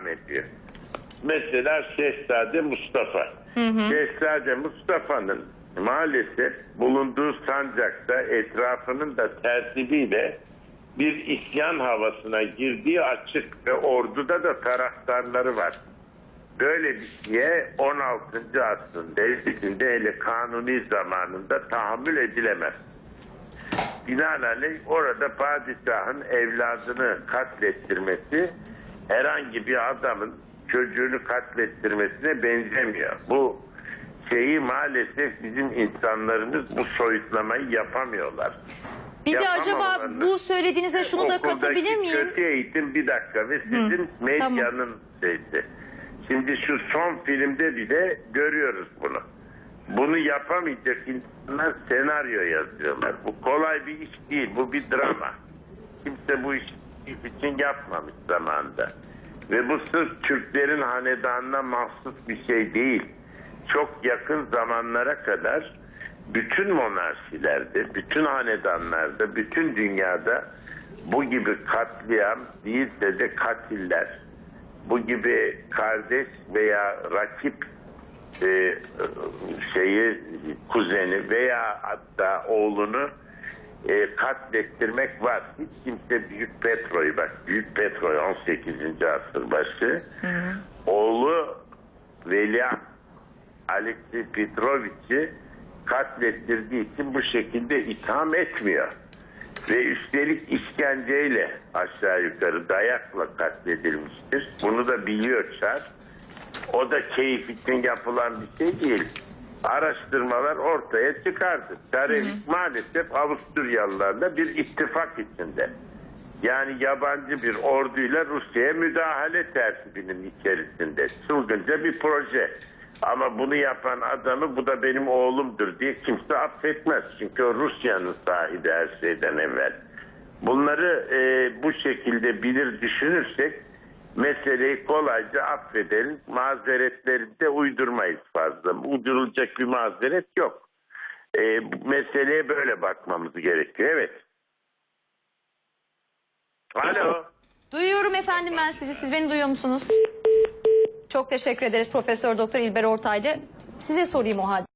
devam ediyor. Mesela Şehzade Mustafa. Şehzade Mustafa'nın maalesef bulunduğu sancakta etrafının da tertibiyle bir isyan havasına girdiği açık ve orduda da taraftarları var. Böyle bir şeye 16. asrın devletinde hele kanuni zamanında tahammül edilemez. Binaenaleyh orada padişahın evladını katlettirmesi herhangi bir adamın çocuğunu katlettirmesine benzemiyor. Bu şeyi maalesef bizim insanlarımız bu soyutlamayı yapamıyorlar. Bir de acaba bu söylediğinize şunu da Okuldaki katabilir miyim? Kötü eğitim bir dakika ve sizin medyanın şeysi. Şimdi şu son filmde bile görüyoruz bunu. Bunu yapamayacak insanlar senaryo yazıyorlar. Bu kolay bir iş değil. Bu bir drama. Kimse bu iş için yapmamış zamanında. Ve bu sırf Türklerin hanedanına mahsus bir şey değil. Çok yakın zamanlara kadar bütün monarşilerde, bütün hanedanlarda, bütün dünyada bu gibi katliam değilse de katiller, bu gibi kardeş veya rakip e, şeyi kuzeni veya hatta oğlunu e, katlettirmek var. Hiç kimse Büyük Petro'yu bak Büyük Petro 18. asır başı oğlu Veliaht Alexey Petrovic'i katlettirdiği için bu şekilde itham etmiyor. Ve üstelik işkenceyle aşağı yukarı dayakla katledilmiştir. Bunu da biliyor Çar. O da keyif için yapılan bir şey değil. Araştırmalar ortaya çıkardı. Çarevik maalesef Avusturyalılarla bir ittifak içinde. Yani yabancı bir orduyla Rusya'ya müdahale tertibinin içerisinde. Çılgınca bir proje. Ama bunu yapan adamı bu da benim oğlumdur diye kimse affetmez. Çünkü o Rusya'nın sahibi her şeyden evvel. Bunları e, bu şekilde bilir düşünürsek meseleyi kolayca affederiz. Mazeretleri de uydurmayız fazla. Uydurulacak bir mazeret yok. E, meseleye böyle bakmamız gerekiyor. Evet. Alo. Duyuyorum efendim ben sizi. Siz beni duyuyor musunuz? Çok teşekkür ederiz Profesör Doktor İlber Ortaylı. Size sorayım o halde.